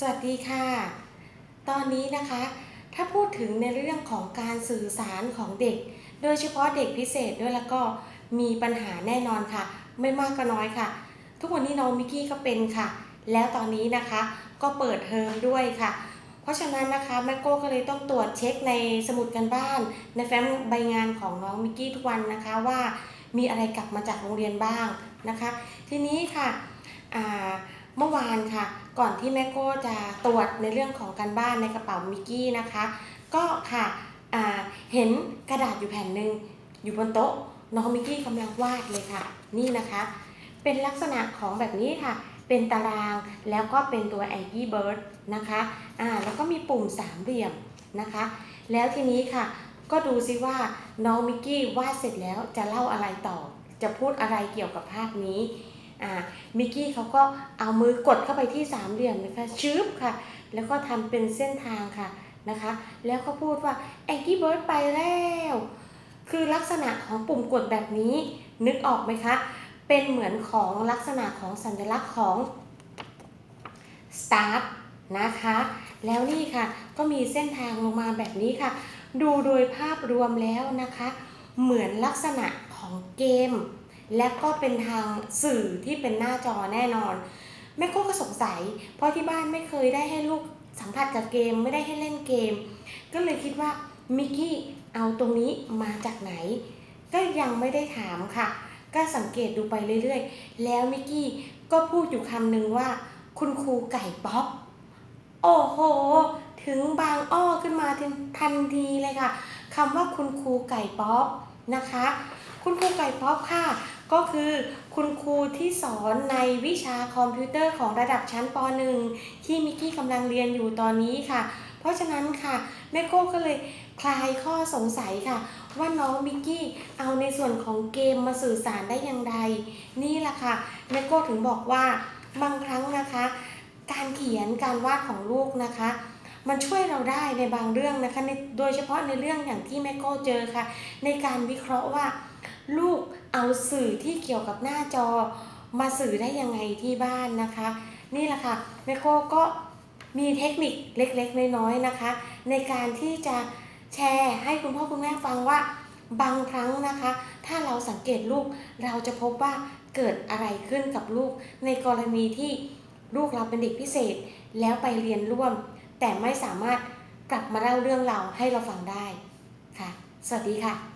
สวัสดีค่ะ ตอนนี้นะคะ ถ้าพูดถึงในเรื่องของการสื่อสารของเด็ก โดยเฉพาะเด็กพิเศษด้วยแล้วก็มีปัญหาแน่นอนค่ะ ไม่มากก็น้อยค่ะ ทุกวันนี้น้องมิกกี้ก็เป็นค่ะ แล้วตอนนี้นะคะก็เปิดเทอมด้วยค่ะ เพราะฉะนั้นนะคะแม่โก้ก็เลยต้องตรวจเช็คในสมุดกันบ้าน ในแฟ้มใบงานของน้องมิกกี้ทุกวันนะคะว่ามีอะไรกลับมาจากโรงเรียนบ้างนะคะ ทีนี้ค่ะอ่า เมื่อวานค่ะ ก่อนที่แม่โก้จะตรวจในเรื่องของการบ้านในกระเป๋ามิกกี้นะคะ ก็ค่ะเห็นกระดาษอยู่แผ่นหนึ่งอยู่บนโต๊ะน้องมิกกี้กำลังวาดเลยค่ะ นี่นะคะ เป็นลักษณะของแบบนี้ค่ะ เป็นตารางแล้วก็เป็นตัว Angry Bird นะคะอ่าแล้วก็มีปุ่มสามเหลี่ยมนะคะ แล้วทีนี้ค่ะ ก็ดูซิว่าน้องมิกกี้วาดเสร็จแล้วจะเล่าอะไรต่อ จะพูดอะไรเกี่ยวกับภาพนี้ อ่ามิกกี้เขาก็เอามือกดเข้าไปที่สามเหลี่ยมนะคะชึบค่ะ แล้วก็ทำเป็นเส้นทางค่ะนะคะ แล้วก็พูดว่า Angry Bird ไปแล้ว คือลักษณะของปุ่มกดแบบนี้นึกออกไหมคะ เป็นเหมือนของลักษณะของสัญลักษณ์ของ Start นะคะ แล้วนี่ค่ะก็มีเส้นทางลงมาแบบนี้ค่ะ ดูโดยภาพรวมแล้วนะคะ เหมือนลักษณะของเกม และก็เป็นทางสื่อที่เป็นหน้าจอแน่นอน แม่โก้ก็สงสัย เพราะที่บ้านไม่เคยได้ให้ลูกสัมผัสกับเกมไม่ได้ให้เล่นเกม ก็เลยคิดว่ามิกกี้เอาตรงนี้มาจากไหน ก็ยังไม่ได้ถามค่ะ ก็สังเกตดูไปเรื่อยๆ แล้วมิกกี้ก็พูดอยู่คำหนึ่งว่า คุณครูไก่ป๊อปโอ้โห ถึงบางอ้อขึ้นมาทันทันทีเลยค่ะคำว่าคุณครูไก่ป๊อปนะคะ คุณครูไก่ป๊อปค่ะ ก็คือคุณครูที่สอนในวิชาคอมพิวเตอร์ของระดับชั้นป .1 ที่มิกกี้กำลังเรียนอยู่ตอนนี้ค่ะ เพราะฉะนั้นค่ะแม่โก้ก็เลยคลายข้อสงสัยค่ะ ว่าน้องมิกกี้เอาในส่วนของเกมมาสื่อสารได้อย่างไร นี่แหละค่ะแม่โก้ถึงบอกว่าบางครั้งนะคะ การเขียนการวาดของลูกนะคะ มันช่วยเราได้ในบางเรื่องนะคะโดยเฉพาะในเรื่องอย่างที่แม่โก้เจอค่ะ ในการวิเคราะห์ว่า ลูกเอาสื่อที่เกี่ยวกับหน้าจอ มาสื่อได้ยังไงที่บ้านนะคะ นี่แหละค่ะแม่โก้ก็มีเทคนิคเล็กๆน้อยๆนะคะ ในการที่จะแชร์ให้คุณพ่อคุณแม่ฟังว่าบางครั้งนะคะ ถ้าเราสังเกตลูกเราจะพบว่าเกิดอะไรขึ้นกับลูก ในกรณีที่ลูกเราเป็นเด็กพิเศษแล้วไปเรียนร่วม แต่ไม่สามารถกลับมาเล่าเรื่องเราให้เราฟังได้ค่ะ สวัสดีค่ะ